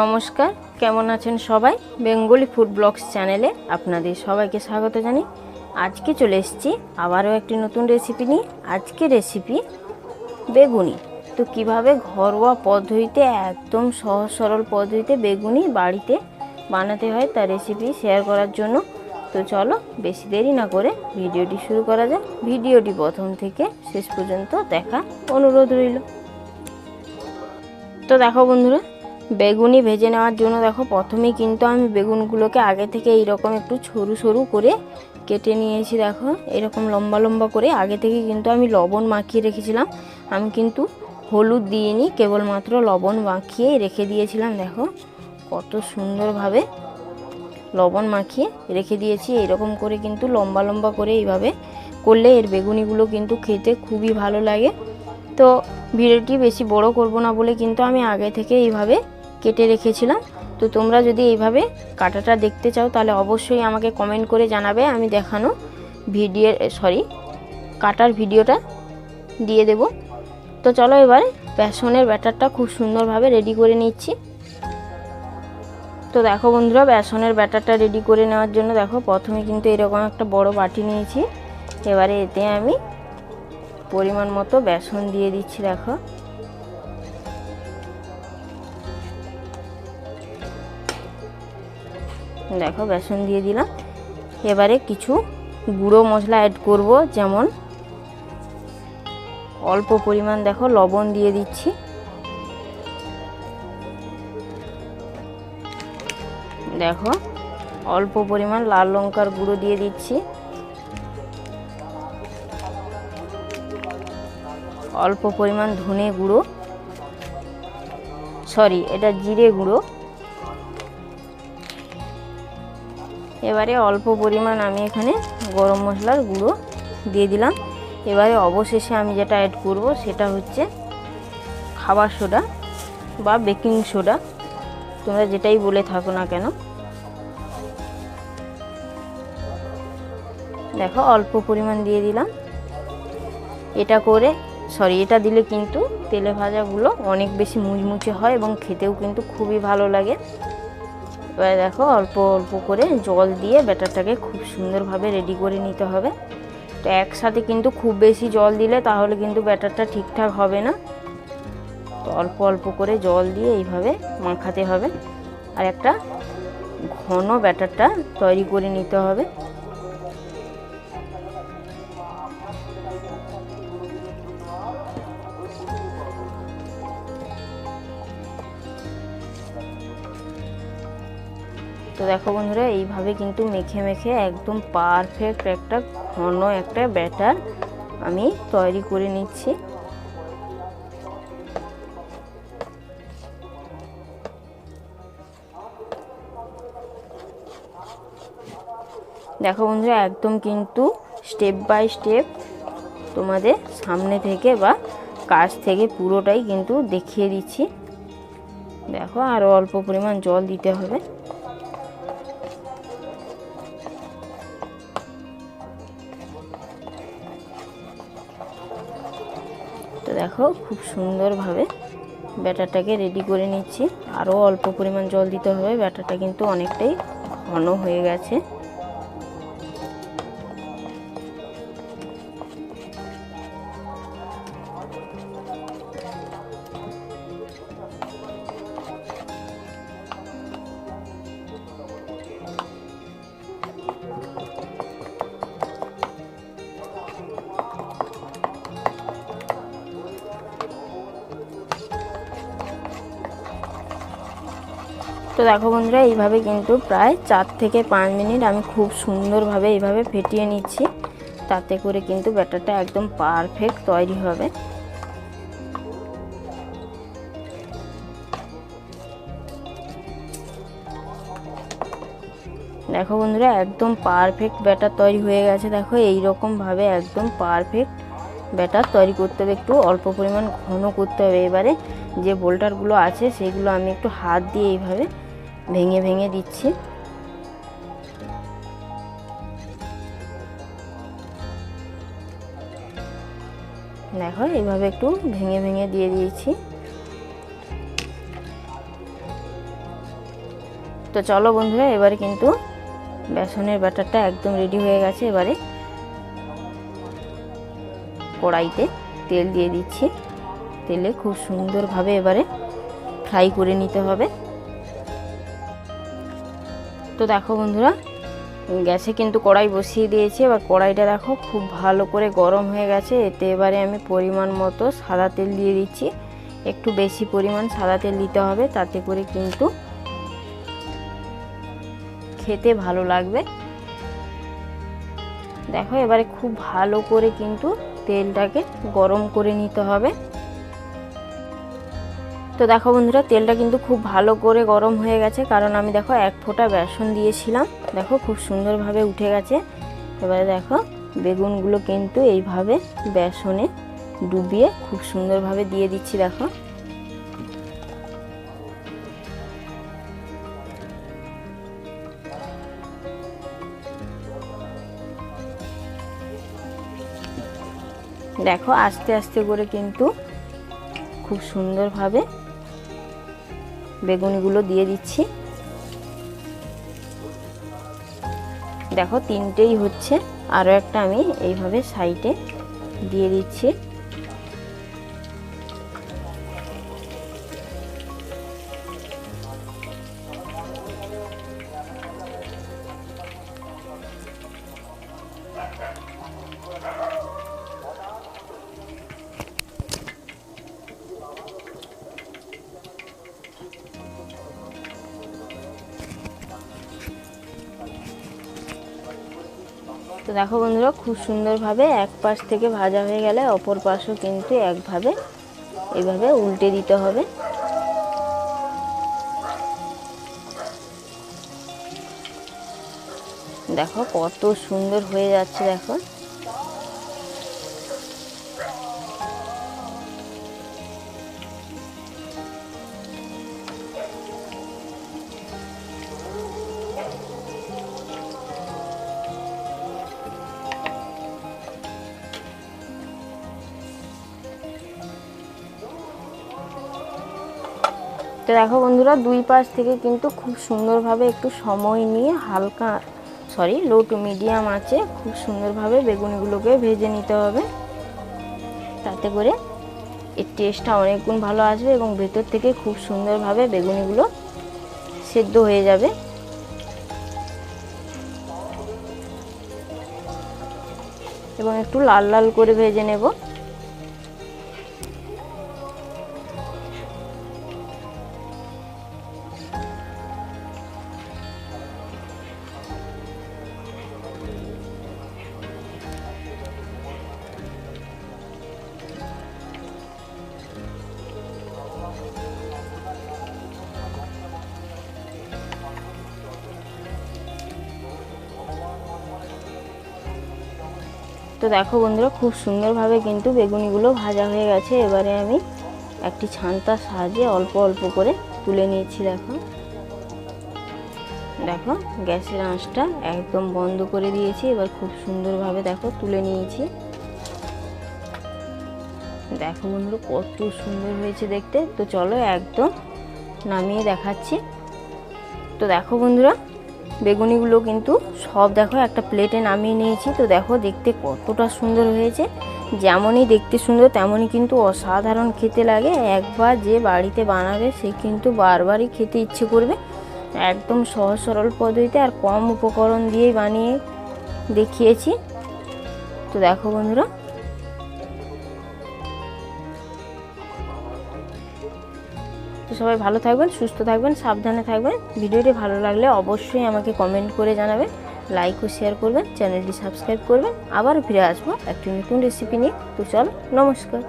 নমস্কার, কেমন আছেন সবাই? বেঙ্গলি ফুড ব্লগস চ্যানেলে আপনাদের সবাইকে স্বাগত জানি আজকে চলে এসেছি আবারও একটি নতুন রেসিপি নিয়ে। আজকে রেসিপি বেগুনি। তো কীভাবে ঘরোয়া পদ্ধতিতে, একদম সহজ সরল পদ্ধতিতে বেগুনি বাড়িতে বানাতে হয় তার রেসিপি শেয়ার করার জন্য। তো চলো বেশি দেরি না করে ভিডিওটি শুরু করা যাক। ভিডিওটি প্রথম থেকে শেষ পর্যন্ত দেখা অনুরোধ রইল। তো দেখো বন্ধুরা বেগুনি ভেজে নেওয়ার জন্য দেখো প্রথমেই কিন্তু আমি বেগুনগুলোকে আগে থেকে এইরকম একটু সরু সরু করে কেটে নিয়েছি দেখো। এরকম লম্বা লম্বা করে আগে থেকে কিন্তু আমি লবণ মাখিয়ে রেখেছিলাম। আমি কিন্তু হলুদ দিইনি, কেবলমাত্র লবণ মাখিয়ে রেখে দিয়েছিলাম দেখো। কত সুন্দরভাবে লবণ মাখিয়ে রেখে দিয়েছি। এরকম করে কিন্তু লম্বা লম্বা করে এইভাবে করলে এর বেগুনিগুলো কিন্তু খেতে খুবই ভালো লাগে। তো ভিডিওটি বেশি বড় করব না বলে কিন্তু আমি আগে থেকে এইভাবে কেটে রেখেছিলাম। তো তোমরা যদি এইভাবে কাটাটা দেখতে চাও, তাহলে অবশ্যই আমাকে কমেন্ট করে জানাবে, আমি দেখানো ভিডিও সরি কাটার ভিডিওটা দিয়ে দেব। তো চলো এবার বেসনের ব্যাটারটা খুব সুন্দরভাবে রেডি করে নিচ্ছি। তো দেখো বন্ধুরা, বেসনের ব্যাটারটা রেডি করে নেওয়ার জন্য দেখো, প্রথমে কিন্তু এরকম একটা বড় বাটি নিয়েছি। এবারে এতে আমি পরিমাণ মতো বেসন দিয়ে দিচ্ছি, দেখো। দেখো, বেসন দিয়ে দিলাম। এবারে কিছু গুঁড়ো মশলা অ্যাড করব, যেমন অল্প পরিমাণ দেখো, লবণ দিয়ে দিচ্ছি। দেখো, অল্প পরিমাণ লাল লঙ্কার গুঁড়ো দিয়ে দিচ্ছি। অল্প পরিমাণ ধনে গুঁড়ো সরি এটা জিরে গুঁড়ো। এবারে অল্প পরিমাণ আমি এখানে গরম মশলার গুঁড়ো দিয়ে দিলাম। এবারে অবশেষে আমি যেটা অ্যাড করব সেটা হচ্ছে খাবার সোডা বা বেকিং সোডা। তোমরা যেটাই বলে থাকো না কেন। দেখো অল্প পরিমাণ দিয়ে দিলাম। এটা করে সরি এটা দিলে কিন্তু তেলে ভাজাগুলো অনেক বেশি মুচমুচে হয় এবং খেতেও কিন্তু খুবই ভালো লাগে। এবার দেখো অল্প অল্প করে জল দিয়ে ব্যাটারটাকে খুব সুন্দরভাবে রেডি করে নিতে হবে। তো একসাথে কিন্তু খুব বেশি জল দিলে তাহলে কিন্তু ব্যাটারটা ঠিকঠাক হবে না। তো অল্প অল্প করে জল দিয়ে এইভাবে মাখাতে হবে। আর একটা ঘন ব্যাটারটা তৈরি করে নিতে হবে। তো দেখো বন্ধুরা, এইভাবে কিন্তু মেখে মেখে একদম পারফেক্ট একটা ঘন একটা ব্যাটার আমি তৈরি করে নিচ্ছি। দেখো বন্ধুরা, একদম কিন্তু স্টেপ বাই স্টেপ তোমাদের সামনে থেকে বা কাছ থেকে পুরোটাই কিন্তু দেখিয়ে দিচ্ছি। দেখো আরও অল্প পরিমাণ জল দিতে হবে। দেখো, খুব সুন্দরভাবে ব্যাটারটাকে রেডি করে নিচ্ছি। আরও অল্প পরিমাণ জল দিতে হবে, ব্যাটারটা কিন্তু অনেকটাই ঘন হয়ে গেছে। তো দেখো বন্ধুরা, এইভাবে কিন্তু প্রায় চার থেকে পাঁচ মিনিট আমি খুব সুন্দরভাবে এইভাবে ফেটিয়ে নিচ্ছি। তাতে করে কিন্তু ব্যাটারটা একদম পারফেক্ট তৈরি হবে। দেখো বন্ধুরা, একদম পারফেক্ট ব্যাটার তৈরি হয়ে গেছে। দেখো এই রকমভাবে একদম পারফেক্ট ব্যাটার তৈরি করতে হবে। একটু অল্প পরিমাণ ঘন করতে হবে। এবারে যে বোল্টারগুলো আছে, সেগুলো আমি একটু হাত দিয়ে এইভাবে ভেঙে ভেঙে দিচ্ছি। দেখো, এইভাবে একটু ভেঙে ভেঙে দিয়ে দিয়েছি। তো চলো বন্ধুরা, এবারে কিন্তু বেসনের ব্যাটারটা একদম রেডি হয়ে গেছে। এবারে কড়াইতে তেল দিয়ে দিচ্ছি। তেলে খুব সুন্দরভাবে এবারে ফ্রাই করে নিতে হবে। তো দেখো বন্ধুরা, গ্যাসে কিন্তু কড়াই বসিয়ে দিয়েছি। এবার কড়াইটা দেখো, খুব ভালো করে গরম হয়ে গেছে। এতে এবারে আমি পরিমাণ মতো সাদা তেল দিয়ে দিচ্ছি। একটু বেশি পরিমাণ সাদা তেল দিতে হবে, তাতে করে কিন্তু খেতে ভালো লাগবে। দেখো, এবারে খুব ভালো করে কিন্তু তেলটাকে গরম করে নিতে হবে। তো দেখো বন্ধুরা, তেলটা কিন্তু খুব ভালো করে গরম হয়ে গেছে, কারণ আমি দেখো এক ফোঁটা বেসন দিয়েছিলাম। দেখো খুব সুন্দরভাবে উঠে গেছে। এবারে দেখো, বেগুনগুলো কিন্তু এইভাবে বেসনে ডুবিয়ে খুব সুন্দরভাবে দিয়ে দিচ্ছি, দেখো। দেখো, আস্তে আস্তে করে কিন্তু খুব সুন্দরভাবে বেগুনিগুলো দিয়ে দিচ্ছি। দেখো তিনটেই হচ্ছে। আরও একটা আমি এইভাবে সাইডে দিয়ে দিচ্ছি। তো দেখো বন্ধুরা, খুব সুন্দরভাবে এক পাশ থেকে ভাজা হয়ে গেলে অপর পাশও কিন্তু একভাবে এভাবে উল্টে দিতে হবে। দেখো কত সুন্দর হয়ে যাচ্ছে দেখো। দেখো বন্ধুরা, দুই পাশ থেকে কিন্তু খুব সুন্দরভাবে একটু সময় নিয়ে হালকা সরি লো টু মিডিয়াম আছে, খুব সুন্দরভাবে বেগুনিগুলোকে ভেজে নিতে হবে। তাতে করে এর টেস্টটা অনেক গুণ ভালো আসবে এবং ভেতর থেকে খুব সুন্দরভাবে বেগুনিগুলো সেদ্ধ হয়ে যাবে। এবং একটু লাল লাল করে ভেজে নেব। তো দেখো বন্ধুরা, খুব সুন্দরভাবে কিন্তু বেগুনিগুলো ভাজা হয়ে গেছে। এবারে আমি একটি ছান্তার সাহায্যে অল্প অল্প করে তুলে নিয়েছি, দেখো। দেখো, গ্যাসের আঁচটা একদম বন্ধ করে দিয়েছি। এবার খুব সুন্দরভাবে দেখো তুলে নিয়েছি। দেখো বন্ধুরা, কত সুন্দর হয়েছে দেখতে। তো চলো একদম নামিয়ে দেখাচ্ছি। তো দেখো বন্ধুরা বেগুনিগুলো কিন্তু সব দেখো একটা প্লেটে নামিয়ে নিয়েছি। তো দেখো দেখতে কতটা সুন্দর হয়েছে। যেমনই দেখতে সুন্দর, তেমনই কিন্তু অসাধারণ খেতে লাগে। একবার যে বাড়িতে বানাবে, সে কিন্তু বারবারই খেতে ইচ্ছে করবে। একদম সহজ সরল পদ্ধতিতে আর কম উপকরণ দিয়েই বানিয়ে দেখিয়েছি। তো দেখো বন্ধুরা সবাই ভালো থাকবেন, সুস্থ থাকবেন, সাবধানে থাকবেন। ভিডিওটি ভালো লাগলে অবশ্যই আমাকে কমেন্ট করে জানাবেন লাইক ও শেয়ার করবেন চ্যানেলটি সাবস্ক্রাইব করবেন। আবার ফিরে আসব একটি নতুন রেসিপি নিয়ে। তো চল, নমস্কার।